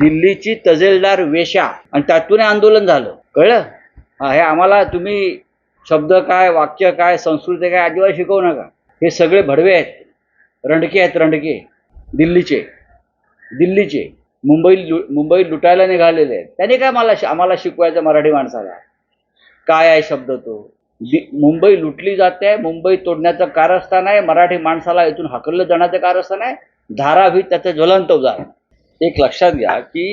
दिल्लीची तजेलदार वेशा आणि त्यातून आंदोलन झालं. कळलं? हे आम्हाला तुम्ही शब्द काय वाक्य काय संस्कृती काय अजिबात शिकवू नका. हे सगळे भडवे आहेत. रणके आहेत रणके दिल्लीचे. दिल्लीचे. मुंबई लु मुंबई लुटायला निघालेले आहेत. त्याने काय मला आम्हाला शिकवायचं मराठी माणसाला? काय आहे शब्द तो? मुंबई लुटली जाते मुंबई तोडण्याचं कारस्थान आहे मराठी माणसाला इथून हाकललं जाण्याचं कारस्थान आहे धारावी त्याचं ज्वलंत उदाहरण. एक लक्षात घ्या की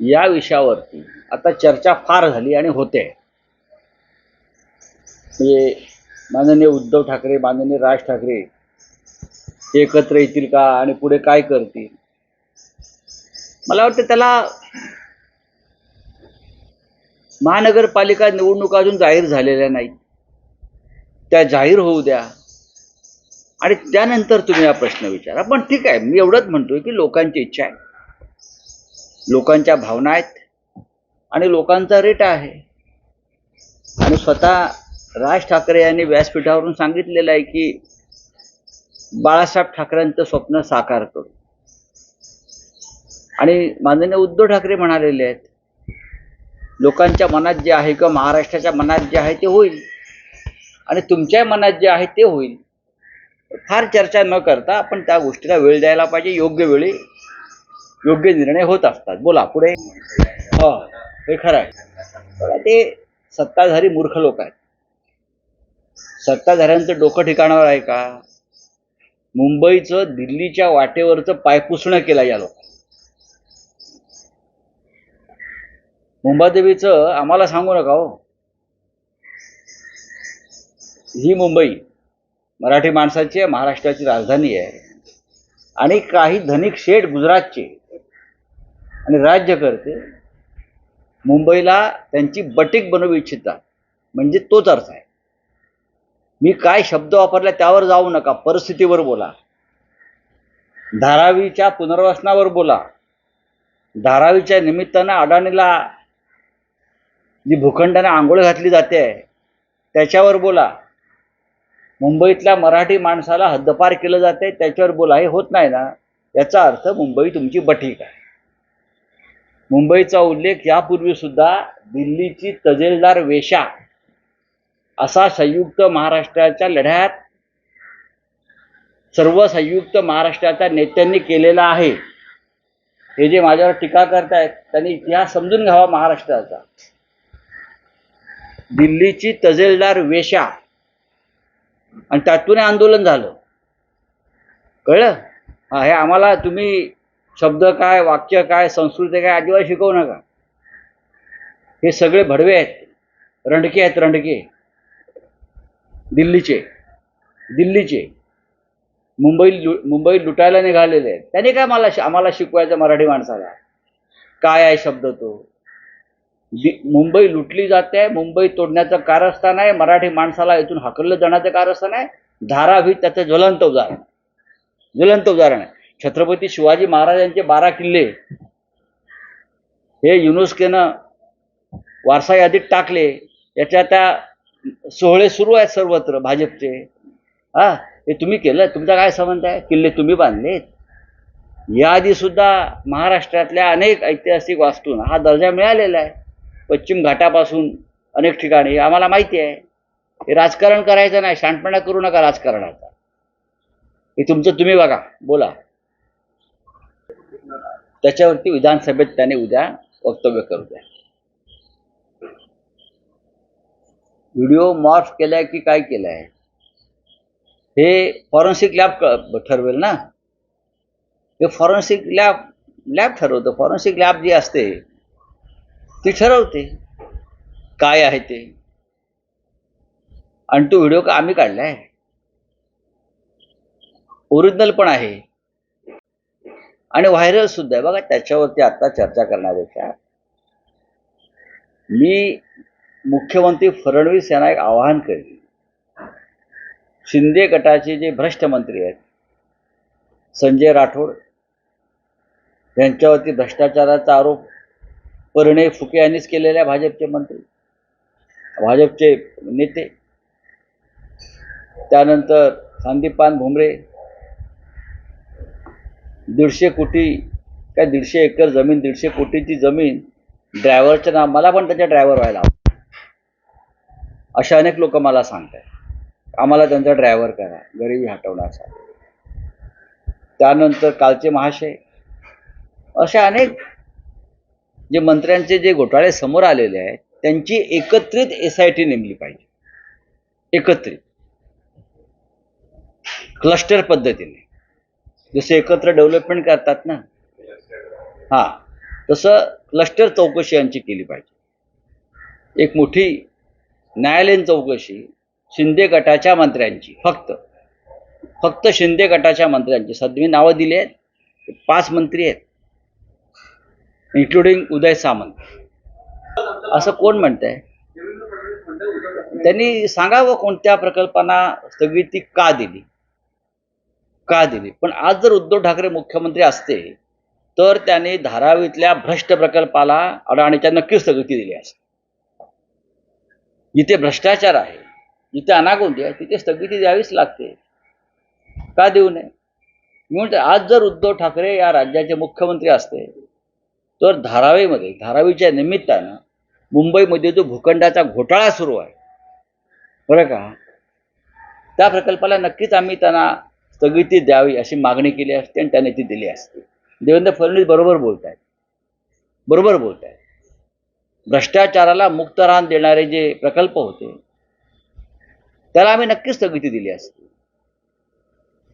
या विषयावरती आता चर्चा फार झाली आणि होते. म्हणजे माननीय उद्धव ठाकरे माननीय राज ठाकरे एकत्र येतील का आणि पुढे काय करतील? मला वाटतं त्याला महानगरपालिका निवडणुका अजून जाहीर झालेल्या नाहीत. त्या जाहीर होऊ द्या. आणि त्यानंतर तुम्ही हा प्रश्न विचारा. पण ठीक आहे मी एवढंच म्हणतोय की लोकांची इच्छा आहे. लोकांच्या भावना आहेत आणि लोकांचा रेट आहे. आणि स्वतः राज ठाकरे यांनी व्यासपीठावरून सांगितलेलं आहे की बाळासाहेब ठाकरेंचं स्वप्न साकार करू. आणि माननीय उद्धव ठाकरे म्हणालेले आहेत लोकांच्या मनात जे आहे किंवा महाराष्ट्राच्या मनात जे आहे ते होईल. आणि तुमच्या मनात जे आहे ते होईल. फार चर्चा न करता आपण त्या गोष्टीला वेळ द्यायला पाहिजे. योग्य वेळी योग्य निर्णय होत असतात. बोला पुढे. हो हे खरं आहे. ते सत्ताधारी मूर्ख लोक आहेत. सत्ताधाऱ्यांचं डोकं ठिकाणावर आहे का? मुंबईचं दिल्लीच्या वाटेवरचं पायपुसणं केलं या लोकांनी. मुंबादेवीचं आम्हाला सांगू नका हो. ही मुंबई. मराठी माणसाची आहे महाराष्ट्राची राजधानी आहे. आणि काही धनिक शेठ गुजरातचे आणि राज्य करते मुंबईला त्यांची बटीक बनवू इच्छितात. म्हणजे तोच अर्थ आहे. मी काय शब्द वापरला त्यावर जाऊ नका परिस्थितीवर बोला. धारावीच्या पुनर्वसनावर बोला. धारावीच्या निमित्तानं अडाणीला जी भूखंडाने आंघोळ घातली जाते त्याच्यावर बोला. मुंबईतल्या मराठी माणसाला हद्दपार केलं जाते त्याच्यावर बोला हे होत नाही ना. याचा अर्थ मुंबई तुमची बठीक आहे. मुंबईचा उल्लेख यापूर्वी सुद्धा दिल्लीची तजेलदार वेशा असा संयुक्त महाराष्ट्राच्या लढ्यात सर्व संयुक्त महाराष्ट्राच्या नेत्यांनी केलेला आहे. हे जे माझ्यावर टीका करतायत त्यांनी इतिहास समजून घ्यावा महाराष्ट्राचा. दिल्लीची तजेलदार वेशा आणि त्यातून आंदोलन झालं. कळलं? हे आम्हाला तुम्ही शब्द काय वाक्य काय संस्कृती काय अजिबात शिकवू नका. हे सगळे भडवे आहेत. रणके आहेत रणके दिल्लीचे. दिल्लीचे. मुंबई लु मुंबई लुटायला निघालेले आहेत. त्याने काय मला आम्हाला शिकवायचं मराठी माणसाला? काय आहे शब्द तो? मुंबई लुटली जाते मुंबई तोडण्याचं कारस्थान आहे मराठी माणसाला इथून हाकललं जाण्याचं कारस्थान आहे धारावी त्याचं ज्वलंत उदाहरण ज्वलंत उदाहरण आहे. छत्रपती शिवाजी महाराजांचे बारा किल्ले. हे युनेस्कोनं वारसा यादीत टाकले. याच्या त्या सोहळे सुरू आहेत सर्वत्र भाजपचे. हा हे तुम्ही केलं तुमचा काय संबंध आहे? किल्ले तुम्ही बांधलेत. याआधी सुद्धा महाराष्ट्रातल्या अनेक ऐतिहासिक वास्तूंना हा दर्जा मिळालेला आहे. पश्चिम घाटापासून अनेक ठिकाणी. आम्हाला माहिती आहे. हे राजकारण करायचं नाही. शांतपणा करू नका राजकारणाचा. हे तुमचं तुम्ही बघा. बोला. त्याच्यावरती विधानसभेत त्याने उद्या वक्तव्य करू द्या. व्हिडिओ मॉर्फ केलाय की काय केलंय? हे फॉरेन्सिक लॅब ठरवेल ना? हे फॉरेन्सिक लॅब लॅब ठरवतं. फॉरेन्सिक लॅब जी असते ती ठरवते. काय आहे ते? आणि तो व्हिडिओ का आम्ही काढलाय? ओरिजिनल पण आहे. आणि व्हायरल सुद्धा आहे. बघा त्याच्यावरती आता चर्चा करण्यापेक्षा मी मुख्यमंत्री फडणवीस यांना एक आवाहन करेन. शिंदे गटाचे जे भ्रष्ट मंत्री आहेत संजय राठोड यांच्यावरती भ्रष्टाचाराचा आरोप परिणय फुके यांनीच केलेले आहे भाजपचे मंत्री भाजपचे नेते. त्यानंतर संदीपान भुमरे दीडशे कोटी काय दीडशे एकर जमीन दीडशे कोटीची जमीन ड्रायव्हरच्या नाव मला पण त्याच्या ड्रायव्हर व्हायला अशा अनेक लोक मला सांगतात आम्हाला त्यांचा ड्रायव्हर करा गरिबी हटवण्यासाठी. त्यानंतर कालचे महाशय अशा अनेक जे मंत्र्यांचे जे घोटाळे समोर आलेले आहेत त्यांची एकत्रित एस आय टी नेमली पाहिजे. एकत्रित. क्लस्टर पद्धतीने. जसे एकत्र डेव्हलपमेंट करतात ना. हां. तसं क्लस्टर चौकशी यांची केली पाहिजे. एक मोठी न्यायालयीन चौकशी शिंदे गटाच्या मंत्र्यांची फक्त. फक्त शिंदे गटाच्या मंत्र्यांची. सध्या मी नावं दिली आहेत. पाच मंत्री आहेत. इन्क्लुडिंग उदय सामंत. असं कोण म्हणतंय? त्यांनी सांगावं कोणत्या प्रकल्पांना स्थगिती का दिली? का दिली? पण आज जर उद्धव ठाकरे मुख्यमंत्री असते तर त्याने धारावीतल्या भ्रष्ट प्रकल्पाला अडाणीच्या नक्कीच स्थगिती दिली असते जिथे भ्रष्टाचार आहे जिथे अनागोंदी आहे तिथे स्थगिती द्यावीच लागते. का देऊ नये? मी आज जर उद्धव ठाकरे या राज्याचे मुख्यमंत्री असते तर धारावीमध्ये धारावीच्या निमित्तानं मुंबईमध्ये जो भूखंडाचा घोटाळा सुरू आहे बरं का? त्या प्रकल्पाला नक्कीच आम्ही त्यांना स्थगिती द्यावी अशी मागणी केली असते आणि त्याने ती दिली असते. देवेंद्र फडणवीस बरोबर बोलत आहेत बरोबर बोलत आहेत भ्रष्टाचाराला मुक्त रान देणारे जे प्रकल्प होते त्याला आम्ही नक्कीच स्थगिती दिली असते.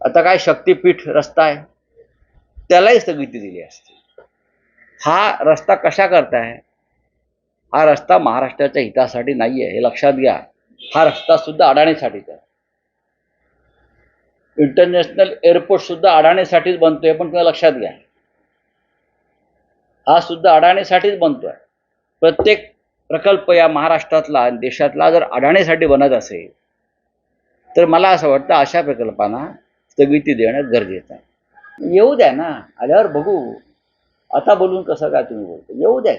आता काय शक्तीपीठ रस्ता आहे त्यालाही स्थगिती दिली असते. हा रस्ता कशा करताय हा रस्ता महाराष्ट्राच्या हितासाठी नाही आहे हे लक्षात घ्या. हा रस्ता सुद्धा अडाणीसाठीच आहे. इंटरनॅशनल एअरपोर्ट सुद्धा अडाणीसाठीच बनतोय पण तुम्ही लक्षात घ्या. हा सुद्धा अडाणीसाठीच बनतोय. प्रत्येक प्रकल्प या महाराष्ट्रातला आणि देशातला जर अडाणीसाठी बनत असेल तर मला असं वाटतं अशा प्रकल्पांना स्थगिती देणं गरजेचं आहे. येऊ द्या ना आल्यावर बघू. आता बोलून कसं काय तुम्ही बोलतो? येऊ द्या.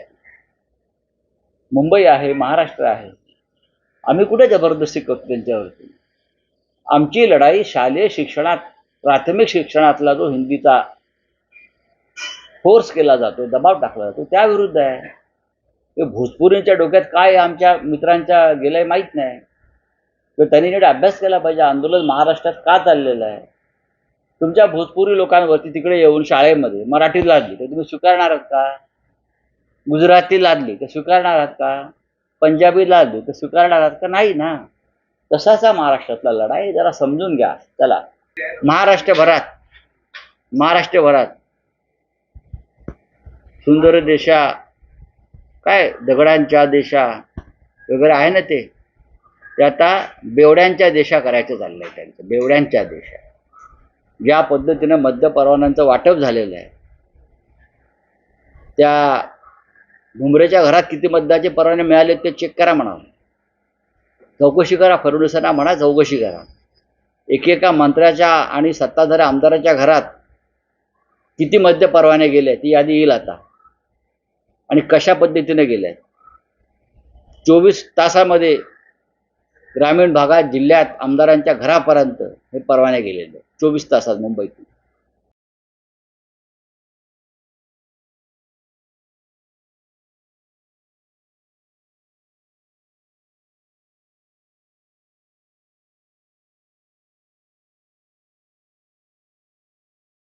मुंबई आहे महाराष्ट्र आहे. आम्ही कुठे जबरदस्ती करतो त्यांच्यावरती? आमची लढाई शालेय शिक्षणात प्राथमिक शिक्षणातला जो हिंदीचा फोर्स केला जातो दबाव टाकला जातो त्याविरुद्ध आहे. ते भोजपुरींच्या डोक्यात काय आमच्या मित्रांच्या गेलंय माहीत नाही. तर त्यांनी नीट अभ्यास केला पाहिजे. आंदोलन महाराष्ट्रात का चाललेलं आहे? तुमच्या भोजपुरी लोकांवरती तिकडे येऊन शाळेमध्ये मराठी लादली तर तुम्ही स्वीकारणार आहात का? गुजराती लादली तर स्वीकारणार आहात का? पंजाबी लादली तर स्वीकारणार आहात का? नाही ना. तसाचा महाराष्ट्रातला लढाई जरा समजून घ्या. चला. महाराष्ट्रभरात महाराष्ट्रभरात सुंदर देशा काय दगडांच्या देशा वगैरे आहे ना ते? ते आता बेवड्यांच्या देशा करायचं चाललंय त्यांचं बेवड्यांच्या देशा. ज्या पद्धतीनं मद्य परवान्यांचं वाटप झालेलं आहे त्या घुमरेच्या घरात किती मद्याचे परवाने मिळाले ते चेक करा म्हणावं. चौकशी करा फडणवीसांना म्हणा चौकशी करा. एकेका मंत्र्याच्या आणि सत्ताधारी आमदाराच्या घरात किती मद्य परवाने गेले ती यादी येईल आता. आणि कशा पद्धतीने गेले? चोवीस तासामध्ये ग्रामीण भागात जिल्ह्यात आमदारांच्या घरापर्यंत हे परवाने गेलेले. चोवीस तासात मुंबईतून.